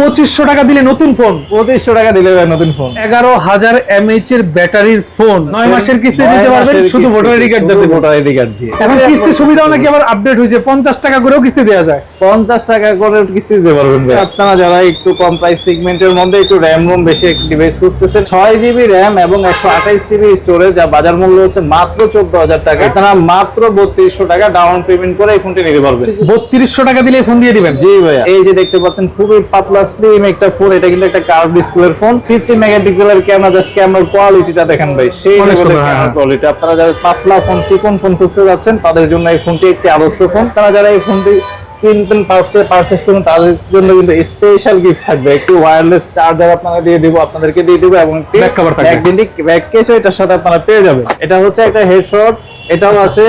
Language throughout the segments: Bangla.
পঁচিশশো টাকা দিলে নতুন ফোন পঁচিশশো টাকা দিলে নতুন ফোন এগারো হাজার এমএইচ এর ব্যাটারির ফোন নয় মাসের কিস্তি দিতে পারবেন শুধু ভোটার আইডি কার্ড দিতে ভোটার আইডি কার্ড দিয়ে। এখন কিস্তি সুবিধাও নাকি আবার আপডেট হয়েছে পঞ্চাশ টাকা করেও কিস্তি দেওয়া যায়। পঞ্চাশ টাকা করে কিস্তি দিতে পারবেন আপনারা যারা একটু কম প্রাইস সেগমেন্টের মধ্যে একটু র্যাম রোম বেশি ডিভাইস খুঁজতেছেন ছয় জিবি র্যাম এবং একশো আঠাইশ জিবি স্টোরেজ যা বাজার মূল্য হচ্ছে মাত্র চোদ্দ হাজার টাকা। আপনারা মাত্র বত্রিশশো টাকা ডাউন পেমেন্ট করে এই ফোনটি নিতে পারবেন। বত্রিশশো টাকা দিলে ফোন দিয়ে দিবেন। জি ভাইয়া। এই যে দেখতে পাচ্ছেন খুবই পাতলা স্লিম একটা ফোন এটা কিন্তু একটা কার্ভ ডিসপ্লের ফোন 50 মেগাপিক্সেলের ক্যামেরা জাস্ট ক্যামেরার কোয়ালিটিটা দেখেন ভাই সেই সুন্দর, হ্যাঁ। কোয়ালিটি আপনারা যারা পাতলা ফোন চিকন ফোন খুঁজতে যাচ্ছেন তাদের জন্য এই ফোনটি একটি আদর্শ ফোন তারা যারা এই ফোনটি কিনবেন পারচেস করবেন তাদের জন্য কিন্তু স্পেশাল গিফট থাকবে। একটি ওয়্যারলেস চার্জার আপনারা দিয়ে দিব আপনাদেরকে দিয়ে দিব এবং থাকবে। ম্যাগনেটিক ব্যাক কেসও এটার সাথে আপনারা পেয়ে যাবেন। এটা হচ্ছে একটা হেডশট এটাও আছে।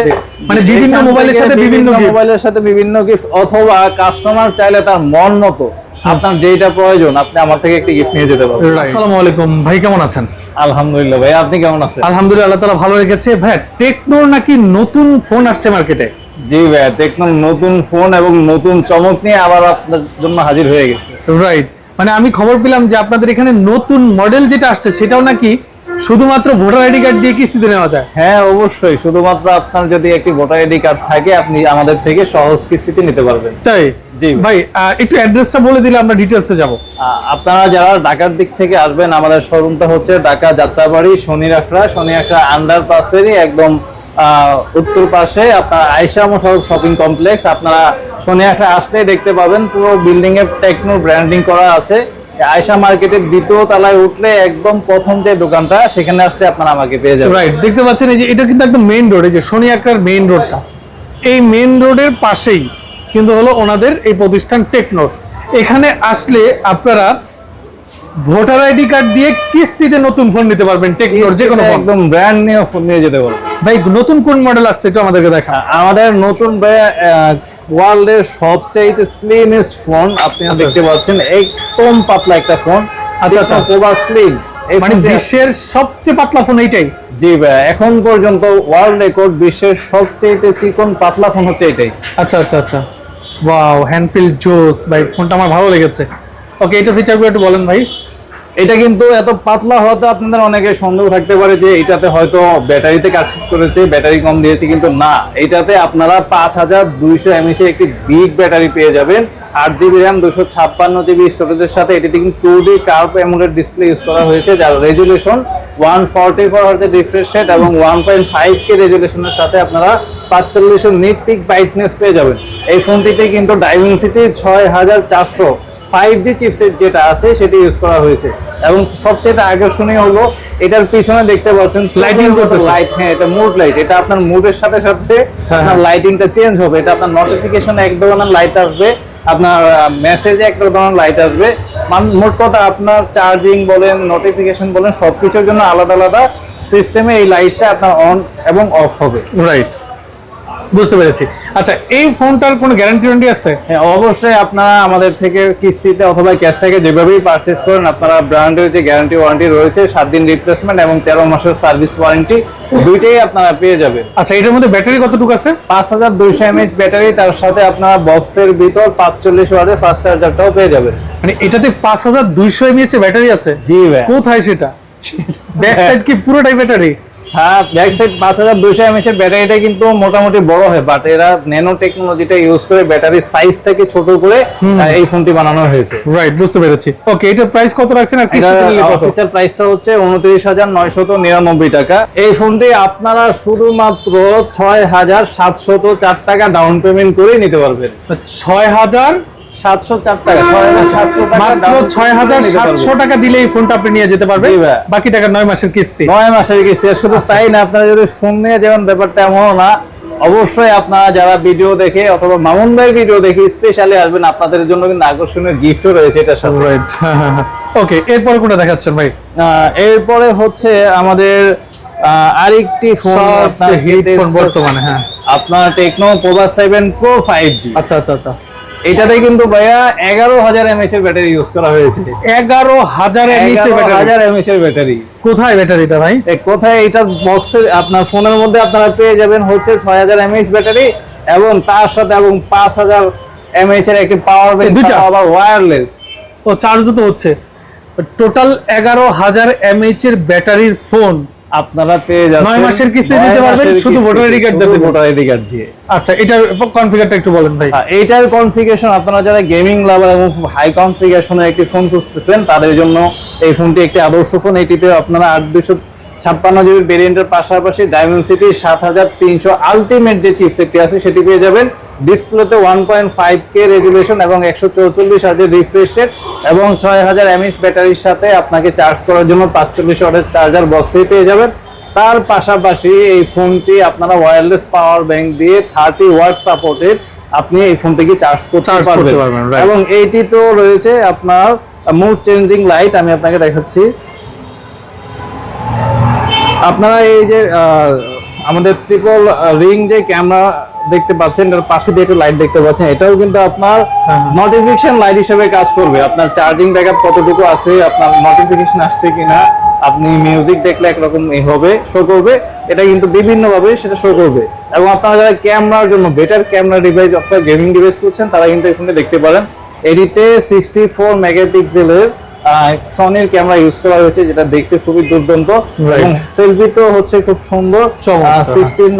মানে বিভিন্ন মোবাইলের সাথে বিভিন্ন মোবাইলের সাথে বিভিন্ন গিফট অথবা কাস্টমার চাইলে তার মন মতো আপনার যেটা প্রয়োজন আপনি আমার থেকে একটি গিফট নিয়ে যেতে পারবেন। আসসালামু আলাইকুম ভাই কেমন আছেন? আলহামদুলিল্লাহ ভাই আপনি কেমন আছেন? আলহামদুলিল্লাহ আল্লাহ তালা ভালো রেখেছে। ভাই টেকনোর নাকি নতুন ফোন আসছে মার্কেটে জি ভাই টেকনো নতুন ফোন এবং নতুন চমক নিয়ে আবার আপনার জন্য হাজির হয়ে গেছে। রাইট মানে আমি খবর পেলাম যে আপনাদের এখানে নতুন মডেল যেটা আসছে সেটাও নাকি শুধুমাত্র ভোটার আইডি কার্ড দিয়ে কিস্তিতে নেওয়া যায়? হ্যাঁ অবশ্যই। শুধুমাত্র আপনার যদি একটি ভোটার আইডি কার্ড থাকে আপনি আমাদের থেকে সহজ কিস্তিতে নিতে পারবেন। তাই? জি। ভাই। একটু অ্যাড্রেসটা বলে দিলে আমরা ডিটেলসে যাব। আপনারা যারা ঢাকার দিক থেকে আসবেন আমাদের শোরুমটা হচ্ছে ঢাকা যাত্রাবাড়ি শনি রাখড়া শনি রাখড়া আন্ডার পাশেরই একদম উত্তর পাশে আপনার আয়সা মোশারফ শপিং কমপ্লেক্স। আপনারা শনি রাখড়া আসলেই দেখতে পাবেন পুরো বিল্ডিং এ টেকনো ব্র্যান্ডিং করা আছে। আয়সা মার্কেটের দ্বিতীয় তলায় উঠলে একদম প্রথম যে দোকানটা সেখানে আসলে আপনারা আমাকে পেয়ে যাবেন। রাইট দেখতে পাচ্ছেন এই যে এটা কিন্তু একদম মেইন রোড এই যে শনি আক্রার মেইন রোডটা এই মেইন রোডের পাশেই কিন্তু হলো ওনাদের এই প্রতিষ্ঠান টেকনোর এখানে আসলে আপনারা ভোটার আইডি কার্ড দিয়ে কিস্তিতে নতুন ফোন নিতে পারবেন টেকনোর যে কোনো একদম ব্র্যান্ড নিয়ে ফোন নিয়ে যেতে পারবেন। ভাই নতুন কোন মডেল আসছে একটু আমাদেরকে দেখা আমাদের নতুন ওয়ার্ল্ডের সবচাইতে স্লিমেস্ট ফোন আপনি আচ্ছা। দেখতে পাচ্ছেন একদম পাতলা একটা ফোন আচ্ছা, আচ্ছা। স্লিম এই মানে বিশ্বের সবচেয়ে পাতলা ফোন এইটাই? জি ভাই এখন পর্যন্ত ওয়ার্ল্ড রেকর্ড বিশ্বের সবচাইতে চিকন পাতলা ফোন হচ্ছে এটাই আচ্ছা আচ্ছা আচ্ছা। ওয়াও হ্যান্ডফিল জোস ভাই ফোনটা আমার ভালো লেগেছে। ওকে এটা ফিচারগুলো একটু বলেন ভাই। এটা কিন্তু এত পাতলা হতে আপনাদের অনেকে সন্দেহ থাকতে পারে যে এটাতে হয়তো ব্যাটারিতে কাজ করেছে, ব্যাটারি কম দিয়েছে, কিন্তু না। এটাতে আপনারা পাঁচ হাজার দুইশো এমএচ একটি বিগ ব্যাটারি পেয়ে যাবেন। আট জিবি র্যাম দুশো ছাপ্পান্ন জিবি স্টোরেজের সাথে। এটিতে কিন্তু two D curve AMOLED display use করা হয়েছে, যার রেজুলেশন ওয়ান ফর্টি ফোর হার্জের রিফ্রেশ রেট এবং ওয়ান পয়েন্ট ফাইভ কে রেজুলেশনের সাথে আপনারা পাঁচচল্লিশশো নিট পিক ব্রাইটনেস পেয়ে যাবেন। এই ফোনটিতে কিন্তু ডাইমেনসিটি ছয় হাজার চারশো। ফাইভ জি চিপসেট যেটা আছে সেটা ইউজ করা হয়েছে। এবং সবচেয়ে আকর্ষণীয় হলো এটার পিছনে দেখতে পাচ্ছেন লাইটিং করতেছে। লাইট হ্যাঁ এটা মুড লাইট এটা আপনার মুডের সাথে সাথে হ্যাঁ, আপনার লাইটিংটা চেঞ্জ হবে। এটা আপনার নোটিফিকেশন এক ধরনের লাইট আসবে আপনার মেসেজে একটা ধরনের লাইট আসবে। মান- মোট কথা আপনার চার্জিং বলেন নোটিফিকেশন বলেন সবকিছুর জন্য আলাদা আলাদা সিস্টেমে এই লাইটটা আপনার অন এবং অফ হবে। রাইট বুঝতে পেরেছি। আচ্ছা এই ফোনটার কোনো গ্যারান্টি ওয়ারেন্টি আছে? হ্যাঁ অবশ্যই আপনারা আমাদের থেকে কিস্তিতে অথবা ক্যাশ থেকে যেভাবেই পারচেস করেন আপনারা ব্র্যান্ডের যে গ্যারান্টি ওয়ারেন্টি রয়েছে সাত দিন রিপ্লেসমেন্ট এবং তেরো মাসের সার্ভিস ওয়ারেন্টি দুইটাই আপনারা পেয়ে যাবেন। আচ্ছা এটার মধ্যে ব্যাটারি কতটুকু আছে? পাঁচ হাজার দুইশো এমএইচ ব্যাটারি তার সাথে আপনারা বক্সের ভিতর পাঁচচল্লিশ ওয়াটের ফাস্ট চার্জারটাও পেয়ে যাবেন। মানে এটাতে পাঁচ হাজার দুইশো এমএএচ ব্যাটারি আছে? জি ভাই কোথায় সেটা? ব্যাক সাইড কি পুরোটাই ব্যাটারি? হ্যাঁ ব্যাক সাইড পাঁচ হাজার দুইশো এমএইচ এর ব্যাটারিটা কিন্তু মোটামুটি বড় হয় বাট এরা ন্যানো টেকনোলজিটা ইউজ করে ব্যাটারির সাইজটাকে ছোট করে এই ফোনটি বানানো হয়েছে। রাইট বুঝতে পেরেছি। ওকে এটার প্রাইস কত রাখছেন আর? অফিসিয়াল প্রাইসটা হচ্ছে উনত্রিশ হাজার নয়শত নিরানব্বই টাকা। এই ফোনটি আপনারা শুধুমাত্র ছয় হাজার সাতশত চার টাকা ডাউন পেমেন্ট করে নিতে পারবেন। ছয় হাজার সাতশো চার টাকা ছয় হাজার সাতশো টাকা মাত্র down ছয় হাজার payment করে নিতে সাতশো পারবেন। টাকা দিলে এই ফোনটা আপনি নিয়ে যেতে পারবেন। বাকি টাকা নয় মাসের কিস্তি। নয় মাসের কিস্তি। শুধু তাই না আপনারা যদি ফোন নিয়ে যাবেন ব্যাপারটা এমন না। অবশ্যই আপনারা যারা ভিডিও দেখে অথবা মামুন ভাইয়ের ভিডিও দেখে স্পেশালি আসবেন আপনাদের জন্য কিন্তু আকর্ষণীয় গিফটও রয়েছে সাথে। রাইট ওকে এরপরে কোনটা দেখাচ্ছেন ভাই? এরপরে হচ্ছে আমাদের আরেকটি ফোন হিট ফোন বর্তমানে হ্যাঁ। আপনার Tecno Pova seven pro five G আচ্ছা আচ্ছা আচ্ছা। এটাতে কিন্তু ভাইয়া এগারো হাজার এমএচ এর ব্যাটারি ইউজ করা হয়েছে। এগারো হাজারের নিচে হাজার এমএচ এর ব্যাটারি। কোথায় ব্যাটারিটা ভাই? কোথায়? এটা বক্সের আপনার ফোনের মধ্যে আপনারা পেয়ে যাবেন হচ্ছে ছয় হাজার এমএচ ব্যাটারি এবং তার সাথে এবং পাঁচ হাজার এমএচ এর একটি পাওয়ার ব্যাংক দুইটা? আবার ওয়্যারলেস ও চার্জও তো হচ্ছে। টোটাল এগারো হাজার এমএইচ এর ব্যাটারির ফোন আপনারা পেয়ে যাচ্ছেন নয় মাসের কিস্তি দিতে নয় পারবেন, শুধু ID card শুধু দিতে voter ID card দিয়ে। আচ্ছা এটার কনফিগারটা একটু বলেন ভাই। আহ, এইটার কনফিগারেশন আপনারা যারা গেমিং লাভার এবং হাই কনফিগারেশনের একটি ফোন খুঁজতেছেন তাদের জন্য এই ফোনটি একটি আদর্শ ফোন এটিতে আপনারা আট দুশো ছাপ্পান্ন জিবির ভেরিয়েন্টের পাশাপাশি ডায়মেন্সিটি সাত হাজার তিনশো আলটিমেট যে চিপসেটটি আছে সেটি পেয়ে যাবেন। ডিসপ্লেতে one point five K resolution এবং একশো চৌচল্লিশ হাজার রিফ্রেশ রেট এবং ছয় হাজার এমএস ব্যাটারির সাথে আপনাকে চার্জ করার জন্য পাঁচচল্লিশ ওয়াটের চার্জার বক্সেই পেয়ে যাবেন। তার পাশাপাশি এই ফোনটি আপনারা ওয়্যারলেস পাওয়ার ব্যাংক দিয়ে থার্টি ওয়াট সাপোর্টেড আপনি এই ফোনটিকে চার্জ করতে পারবেন, এবং এইটি তো রয়েছে আপনার মুড চেঞ্জিং লাইট আমি আপনাকে দেখাচ্ছি। আপনারা এই যে আমাদের ট্রিপল রিং যে ক্যামেরা দেখতে পাচ্ছেন এর পাশে দিয়ে একটা লাইট দেখতে পাচ্ছেন। এটাও কিন্তু আপনার হ্যাঁ। নোটিফিকেশন লাইট হিসেবে কাজ করবে। আপনার চার্জিং ব্যাকআপ কতটুকু আছে আপনার নোটিফিকেশন আসছে কিনা আপনি মিউজিক দেখলে একরকম এ হবে শো করবে। এটা কিন্তু বিভিন্ন ভাবে সেটা শো করবে। এবং আপনারা যারা ক্যামেরার জন্য বেটার ক্যামেরা ডিভাইস অথবা গেমিং ডিভাইস করছেন তারা কিন্তু এখানে দেখতে পারেন। এডিতে সিক্সটি ফোর মেগাপিক্সেলের সনির ক্যামেরা ইউজ করা হয়েছে যেটা দেখতে খুবই দুর্দান্ত এবং সেলফি তো হচ্ছে খুব সুন্দর। সিক্সটিন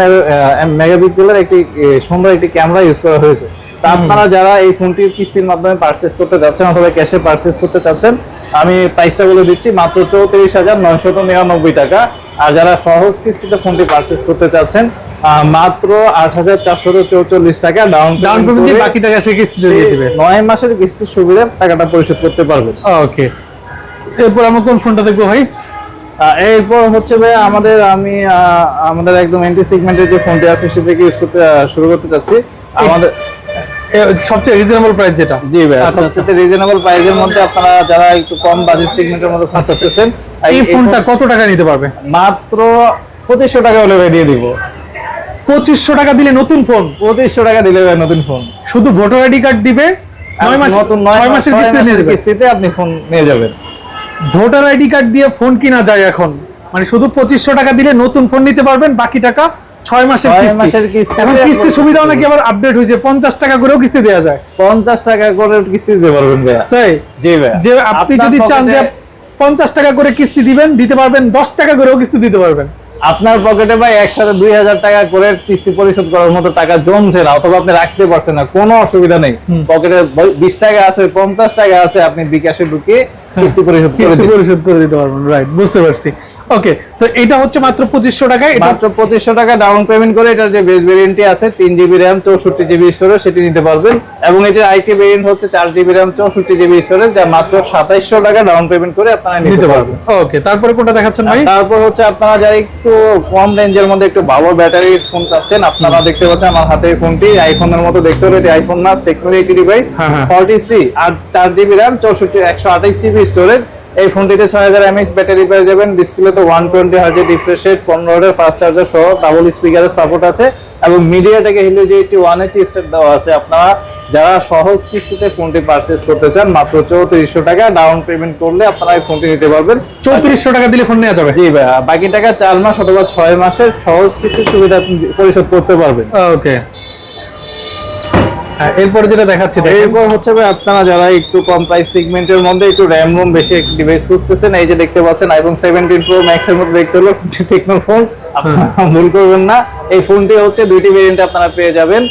মেগাপিক্সেলের একটি সুন্দর একটি ক্যামেরা ইউজ করা হয়েছে। তা আপনারা যারা এই ফোনটি কিস্তির মাধ্যমে পারচেস করতে চাচ্ছেন অথবা ক্যাশে পারচেস করতে চাচ্ছেন আমি প্রাইসটা বলে দিচ্ছি মাত্র চৌত্রিশ হাজার নয়শত নিরানব্বই টাকা। আর যারা সহজ কিস্তিতে ফোনটি পারচেস করতে চাচ্ছেন মাত্র আট হাজার চারশত চৌচল্লিশ টাকা ডাউন ডাউন পেমেন্ট দিয়ে বাকি টাকা সে কিস্তিতে দিয়ে দিবে। নয় মাসের কিস্তির সুবিধা টাকাটা পরিশোধ করতে পারবেন। ওকে এরপর আমরা কোন ফোনটা দেখব ভাই? এরপর হচ্ছে ভাই আমাদের আমি আমাদের একদম এন্টি সেগমেন্টের যে ফোনটি আছে সেটা থেকে ইউজ করতে শুরু করতে চাচ্ছি। আমাদের সবচেয়ে রিজনেবল প্রাইস যেটা? জি ভাই আচ্ছা, সবচেয়ে রিজনেবল প্রাইসের মধ্যে আপনারা যারা একটু কম বাজেট সেগমেন্টের মধ্যে ফোন চাচ্ছেন এই ফোনটা কত টাকা নিতে পারবে? মাত্র পঁচিশশো টাকা হলে ভাই দিয়ে দিব। পঁচিশশো টাকা দিলে নতুন ফোন পঁচিশশো টাকা দিলে নতুন ফোন শুধু ভোটার আইডি কার্ড দিবে নয় মাস নয় মাসের কিস্তি কিস্তিতে আপনি ফোন নিয়ে যাবেন। ভোটার আইডি কার্ড দিয়ে ফোন কিনা যায় এখন? মানে শুধু পঁচিশশো টাকা দিলে নতুন ফোন নিতে পারবেন বাকি টাকা ছয় মাসের কিস্তি। মাসের কিস্তি। এখন কিস্তি সুবিধাও নাকি আবার আপডেট হয়েছে পঞ্চাশ টাকা করেও কিস্তি দেওয়া যায়। পঞ্চাশ টাকা করে কিস্তি দিতে পারবেন ভাইয়া। তাই? জি ভাইয়া। যে আপনি যদি চান যে পঞ্চাশ টাকা করে কিস্তি দিবেন দিতে পারবেন দশ টাকা করেও কিস্তি দিতে পারবেন। আপনার পকেটে ভাই একসাথে দুই হাজার টাকা করে কিস্তি পরিশোধ করার মতো টাকা জমছে না অথবা আপনি রাখতে পারছেন না কোনো অসুবিধা নেই। পকেটে বিশ টাকা আছে পঞ্চাশ টাকা আছে আপনি বিকাশে ঢুকে কিস্তি পরিশোধ কিস্তি পরিশোধ করে দিতে পারবেন রাইট বুঝতে পারছি। ওকে তো এটা হচ্ছে মাত্র পঁচিশশো টাকায় মাত্র পঁচিশশো টাকা ডাউন পেমেন্ট করে এটার যে বেস ভেরিয়েন্টটি আছে তিন জিবি র্যাম চৌষট্টি জিবি স্টোরেজ সেটি নিতে পারবেন। এবং এটার আইটি ভেরিয়েন্ট হচ্ছে চার জিবি র্যাম চৌষট্টি জিবি স্টোরেজ যা মাত্র সাতাইশশো টাকা ডাউন পেমেন্ট করে আপনারা নিতে পারবেন। ওকে তারপরে কোনটা দেখাচ্ছেন ভাই? তারপর হচ্ছে আপনারা যারা একটু কম রেঞ্জের মধ্যে একটু ভালো ব্যাটারির ফোন চাচ্ছেন আপনারা দেখতে পাচ্ছেন আমার হাতে এই ফোনটি আইফোনের মতো দেখতে হলে এটি আইফোন না technology device. Forty C R চার জিবি র্যাম চৌষট্টি একশো আঠাইশ জিবি স্টোরেজ এই ফোনটিতে ছয় হাজার এমএস ব্যাটারি পেয়ে যাবেন। ডিসপ্লেতে ওয়ান টোয়েন্টি হার্জের রিফ্রেশ রেট পনেরো হাজার ফাস্ট চার্জার সহ ডাবল স্পিকারের সাপোর্ট আছে এবং মিডিয়াটাকে হিলো যে এইটি ওয়ানের চিপসেট দেওয়া আছে আপনারা যারা সহজ কিস্তিতে ফোনটি পারচেস করতে চান মাত্র চৌত্রিশশো টাকা ডাউন পেমেন্ট করলে আপনারা এই ফোনটি নিতে পারবেন। চৌত্রিশশো টাকা দিলে ফোন নেওয়া যাবে? জি ভাইয়া বাকি টাকা চার মাস অথবা ছয় মাসের সহজ কিস্তির সুবিধা আপনি পরিশোধ করতে পারবেন। ওকে এরপর যেটা দেখাচ্ছি এরপর হচ্ছে ভাই আপনারা যারা একটু কম প্রাইস সেগমেন্টের মধ্যে একটু র্যাম রোম বেশি একটি ডিভাইস খুঁজতেছেন এই যে দেখতে পাচ্ছেন আইফোন সেভেন্টিন প্রো ম্যাক্স এর মধ্যে দেখতে হলো টেকনো ফোন আপনারা ভুল করবেন না। এই ফোনটি হচ্ছে দুইটি ভেরিয়েন্টে আপনারা পেয়ে যাবেন।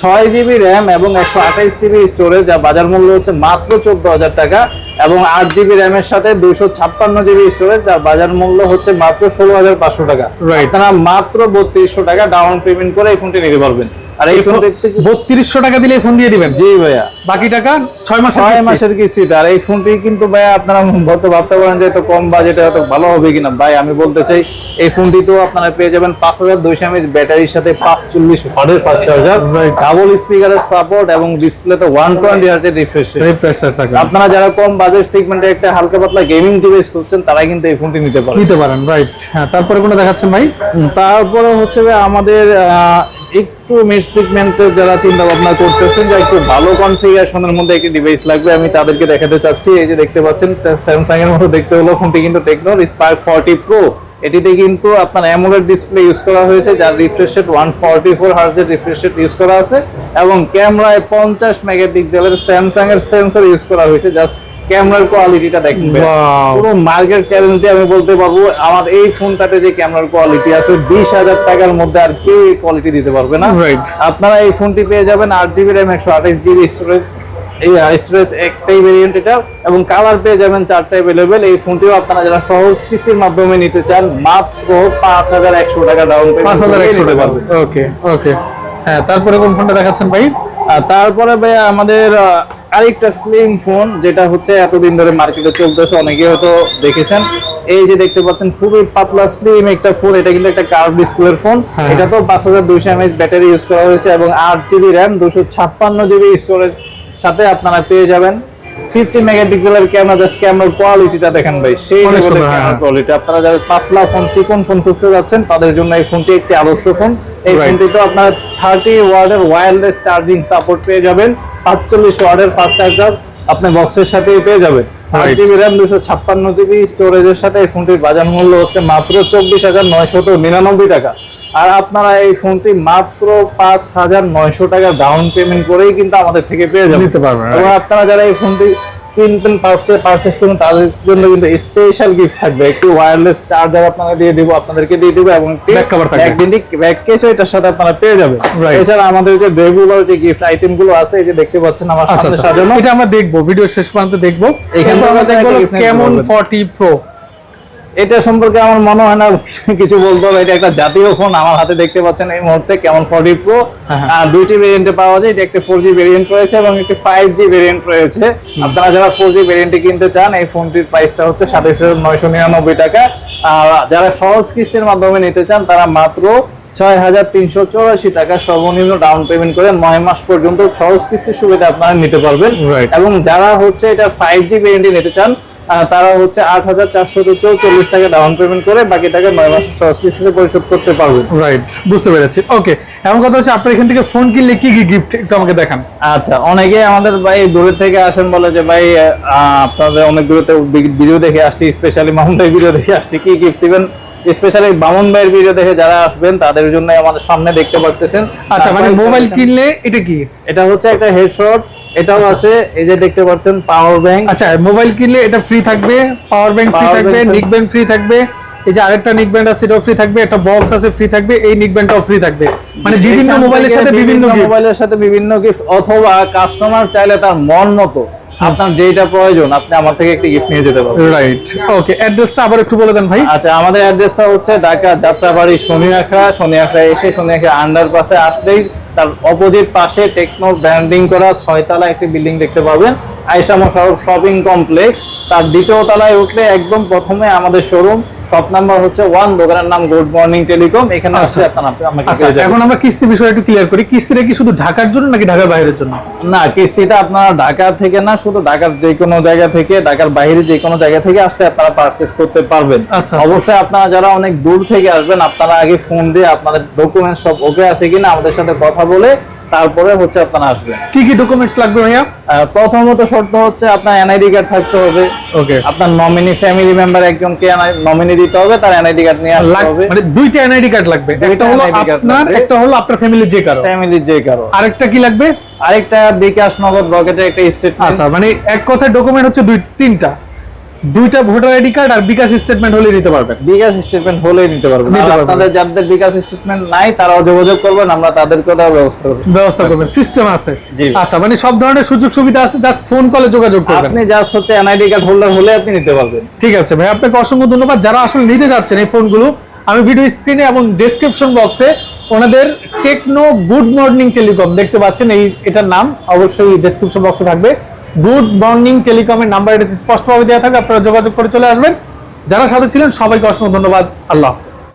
ছয় জিবি র্যাম এবং একশো আঠাইশ জিবি স্টোরেজ যা বাজার মূল্য হচ্ছে মাত্র চোদ্দ হাজার টাকা এবং আট জিবি র্যামের সাথে দুইশো ছাপ্পান্ন জিবি স্টোরেজ যার বাজার মূল্য হচ্ছে মাত্র ষোলো হাজার পাঁচশো টাকা. আপনারা মাত্র বত্রিশশো টাকা ডাউন পেমেন্ট করে এই ফোনটি নিতে পারবেন আর এই ফোন দেখতে বত্রিশশো টাকা দিলে ফোন দিয়ে দিবেন। জি ভাইয়া। বাকি টাকা মাসের কিস্তিতে আর এই ফোনটি কিন্তু ভাই আপনারা হয়তো ভাবতে পারেন যে এত কম বাজেটে এত ভালো হবে কিনা। ভাই আমি বলতে চাই এই ফোনটি তো আপনারা পেয়ে যাবেন পাঁচ হাজার দুইশো এমএচ ব্যাটারির সাথে পাঁচচল্লিশ ওয়াটের ফাস্ট চার্জার ডাবল স্পিকারের সাপোর্ট এবং ডিসপ্লেতে ওয়ান টোয়েন্টি হার্জের রিফ্রেশ থাকে। আপনারা যারা কম বাজেট সেগমেন্টে একটা হালকা পাতলা গেমিং ডিভাইস খুঁজছেন তারা কিন্তু এই ফোনটি নিতে পারেন। নিতে পারেন রাইট হ্যাঁ তারপরে কোনটা দেখাচ্ছেন ভাই? তারপরে হচ্ছে আমাদের আহ, একটু মিড সেগমেন্টে যারা চিন্তা ভাবনা করতেছেন যে একটু ভালো কনফিগারেশনের মধ্যে একটি ডিভাইস লাগবে, আমি তাদেরকে দেখাতে চাচ্ছি। এই যে দেখতে পাচ্ছেন স্যামসাং এর মতো দেখতে হলো ফোনটি কিন্তু টেকনোর স্পার্ক ফর্টি প্রো এটিতে কিন্তু আপনার অ্যামোলেড ডিসপ্লে ইউজ করা হয়েছে যার refresh rate one forty four হার্জের refresh rate use করা আছে এবং ক্যামেরায় পঞ্চাশ মেগাপিক্সেলের স্যামসাং এর সেন্সর ইউজ করা হয়েছে জাস্ট ক্যামেরার কোয়ালিটিটা দেখুন পুরো মার্কেট চ্যালেঞ্জ দিয়ে আমি বলতে পারব আমার এই ফোনটাতে যে ক্যামেরার কোয়ালিটি আছে বিশ হাজার টাকার মধ্যে আর কেউ কোয়ালিটি দিতে পারবে না. আপনারা এই ফোনটি পেয়ে যাবেন আট জিবি র্যাম একশো আঠাশ জিবি স্টোরেজ স্টোরেজ একটাই ভেরিয়েন্ট এটা এবং কালার পেয়ে যাবেন চারটা অ্যাভেলেবেল এই ফোনটিও আপনারা যারা সহজ কিস্তির মাধ্যমে নিতে চান মাত্র পাঁচ হাজার একশো টাকা ডাউন পাঁচ হাজার একশো টাকা। ওকে ওকে হ্যাঁ তারপরে কোন ফোনটা দেখাচ্ছেন ভাই? তারপরে ভাই আমাদের আরেকটা স্লিম ফোন যেটা হচ্ছে এতদিন ধরে মার্কেটে চলতেছে অনেকে হয়তো দেখেছেন। এই যে দেখতে পাচ্ছেন খুবই পাতলা স্লিম একটা ফোন এটা কিন্তু একটা কার্ভ ডিসপ্লের ফোন। এটা তো পাঁচ হাজার দুইশো এমএইচ ব্যাটারি ইউজ করা হয়েছে এবং আট জিবি র্যাম দুশো ছাপ্পান্ন জিবি স্টোরেজ সাথে আপনারা পেয়ে যাবেন ফিফটি মেগাপিক্সেলের ক্যামেরা জাস্ট ক্যামেরার কোয়ালিটিটা দেখেন ভাই সেই এর সুন্দর, হ্যাঁ। কোয়ালিটি আপনারা যারা পাতলা ফোন চিকন ফোন খুঁজতে যাচ্ছেন তাদের জন্য এই ফোনটি একটি আদর্শ ফোন এই. ফোনটিতে আপনার থার্টি ওয়ার্ডের ওয়্যারলেস চার্জিং সাপোর্ট পেয়ে যাবেন পাঁচচল্লিশ ওয়ার্ডের ফাস্ট চার্জার আপনি বক্সের সাথে পেয়ে যাবেন আট. জিবি র্যাম দুশো ছাপ্পান্ন জিবি স্টোরেজের সাথে এই ফোনটির বাজার মূল্য হচ্ছে মাত্র চব্বিশ হাজার নয়শত নিরানব্বই টাকা আর আপনারা এই ফোনটি মাত্র পাঁচ হাজার নয়শো টাকা ডাউন পেমেন্ট করেই কিন্তু আমাদের থেকে পেয়ে যাবেন। নিতে পারবেন, এবং আপনারা যারা এই ফোনটি কিনবেন পারচেস করবেন তাদের জন্য কিন্তু স্পেশাল গিফট থাকবে। একটি ওয়্যারলেস চার্জার আপনারা দিয়ে দিব আপনাদেরকে দিয়ে দিব এবং থাকবে। একদিনই ব্যাক কেসও এটার সাথে আপনারা পেয়ে যাবেন। এছাড়া আমাদের যে রেগুলার যে গিফট আইটেমগুলো আছে এই যে দেখতে পাচ্ছেন আমার আচ্ছা সামনে আচ্ছা। সাজানো। এটা আমরা দেখব ভিডিও শেষ পর্যন্ত দেখব। এখানে আমরা দেখব কেমন পারবেন। ফর্টি প্রো এটা সম্পর্কে আমার মনে হয় না কিছু বলতে হবে। এটা একটা জাতীয় ফোন আমার হাতে দেখতে পাচ্ছেন এই মুহূর্তে কেমন ফর্টি প্রো হ্যাঁ, হ্যাঁ। দুইটি ভেরিয়েন্টে পাওয়া যায় এটা একটা ফোর জি ভেরিয়েন্ট রয়েছে এবং একটি ফাইভ জি ভেরিয়েন্ট রয়েছে। আপনারা যারা ফোর জি ভেরিয়েন্টে কিনতে চান এই ফোনটির প্রাইসটা হচ্ছে সাতাইশ হাজার নয়শো নিরানব্বই টাকা। আর যারা সহজ কিস্তির মাধ্যমে নিতে চান তারা মাত্র ছয় হাজার তিনশো চৌরাশি টাকা সর্বনিম্ন ডাউন পেমেন্ট করে নয় মাস পর্যন্ত সহজ কিস্তির সুবিধা আপনারা নিতে পারবেন। এবং যারা হচ্ছে এটা ফাইভ জি ভেরিয়েন্টে নিতে চান তারা হচ্ছে আট হাজার চারশো চৌচল্লিশ টাকা ডাউন পেমেন্ট করে বাকি টাকা নয় মাসের সহজ কিস্তিতে পরিশোধ করতে পারবেন রাইট বুঝতে পেরেছি। ওকে এমন কথা হচ্ছে আপনার এখান থেকে ফোন কিনলে কি কি গিফট একটু আমাকে দেখান। আচ্ছা অনেকে আমাদের ভাই দূরে থেকে আসেন বলে যে ভাই আপনাদের অনেক দূরে ভিডিও দেখে আসছি স্পেশালি ভাই ভিডিও দেখে আসছি কি গিফট দিবেন স্পেশালি বামন ভাইয়ের ভিডিও দেখে যারা আসবেন তাদের জন্য আমাদের সামনে দেখতে পারতেছেন। আচ্ছা মানে মোবাইল কিনলে এটা কি? এটা হচ্ছে একটা হেডশট এটাও আছে এই যে দেখতে পাচ্ছেন পাওয়ার ব্যাংক আচ্ছা মোবাইল কিনলে এটা ফ্রি থাকবে পাওয়ার ব্যাংক ফ্রি থাকবে নিক ব্যাংক ফ্রি থাকবে এই যে আরেকটা নিক ব্যান্ড আছে সেটাও ফ্রি থাকবে একটা বক্স আছে ফ্রি থাকবে এই নিক ব্যান্ডটাও ফ্রি থাকবে। মানে বিভিন্ন মোবাইলের সাথে বিভিন্ন মোবাইলের সাথে বিভিন্ন গিফট অথবা কাস্টমার চাইলে তার মন মতো আপনার যেটা প্রয়োজন আপনি আমার থেকে একটি গিফট নিয়ে যেতে পারবেন। রাইট ওকে অ্যাড্রেসটা আবার একটু বলে দেন ভাই। আচ্ছা আমাদের অ্যাড্রেসটা হচ্ছে ঢাকা যাত্রাবাড়ি শনিয়াখড়া শনিয়াখড়া এসে শনিয়াখড়া আন্ডার পাশে আসলেই তার অপোজিট পাশে টেকনো ব্র্যান্ডিং করা ছয়তলা একটি বিল্ডিং দেখতে পাবেন। Ayesha Mosharraf shopping complex. তার দ্বিতীয় তলায় উঠলে একদম প্রথমে আমাদের শোরুম। শপ নাম্বার হচ্ছে ওয়ান দোকানের নাম গুড মর্নিং টেলিকম। এখানে আপনারা আমাকে আচ্ছা যাবেন। এখন আমরা কিস্তি বিষয়টা একটু ক্লিয়ার করি। কিস্তিটা কি শুধু ঢাকার জন্য নাকি ঢাকার বাইরের জন্য? না কিস্তিটা আপনারা ঢাকা থেকে না শুধু ঢাকার যে কোনো জায়গা থেকে ঢাকার বাইরে যে কোনো জায়গা থেকে আসলে আপনারা পারচেস করতে পারবেন। আচ্ছা, আচ্ছা। অবশ্যই আপনারা যারা অনেক দূর থেকে আসবেন আপনারা আগে ফোন দিয়ে আপনাদের ডকুমেন্টস সব ওকে আছে কিনা আমাদের সাথে কথা বলে তারপরে হচ্ছে আপনারা আসবেন। কি কি ডকুমেন্টস লাগবে ভাইয়া? প্রথমত শর্ত হচ্ছে আপনার এনআইডি কার্ড থাকতে হবে। ওকে। আপনার নমিনি ফ্যামিলি মেম্বার একজনকে নমিনি দিতে হবে তার এনআইডি কার্ড নিয়ে আসতে হবে। মানে দুইটা এনআইডি কার্ড লাগবে। একটা হলো আপনার একটা হলো আপনার ফ্যামিলির যে কারও। ফ্যামিলি যে কারও। আরেকটা কি লাগবে? আরেকটা বিকাশ নগদ রকেটের একটা স্টেটমেন্ট আচ্ছা মানে এক কথায় ডকুমেন্ট হচ্ছে দুই তিনটা। দুইটা ভোটার আইডি কার্ড আর বিকাশ স্টেটমেন্ট হলে নিতে পারবেন। বিকাশ স্টেটমেন্ট হলেই নিতে পারবেন। আপনাদের যাদের বিকাশ স্টেটমেন্ট নাই তারাও যোগাযোগ করবেন আমরা তাদেরকে দেওয়ার ব্যবস্থা করব। ব্যবস্থা করবেন সিস্টেম আছে। জি। আচ্ছা মানে সব ধরনের সুযোগ সুবিধা আছে জাস্ট ফোন কলে যোগাযোগ করবেন। আপনি জাস্ট হচ্ছে এনআইডি কার্ড হোল্ডার হলে আপনি নিতে পারবেন। ঠিক আছে ভাই আপনাকে অসংখ্য ধন্যবাদ। যারা আসলে নিতে যাচ্ছেন এই ফোনগুলো আমি ভিডিও স্ক্রিনে এবং ডেসক্রিপশন বক্সে ওনাদের টেকনো গুড মর্নিং টেলিকম দেখতে পাচ্ছেন। এই এটার নাম অবশ্যই ডেসক্রিপশন বক্সে থাকবে। গুড মর্নিং টেলিকমের নাম্বার এটা স্পষ্টভাবে দেওয়া থাকবে, আপনারা যোগাযোগ করে চলে আসবেন। যারা সাথে ছিলেন, সবাইকে অসংখ্য ধন্যবাদ। আল্লাহ হাফেজ।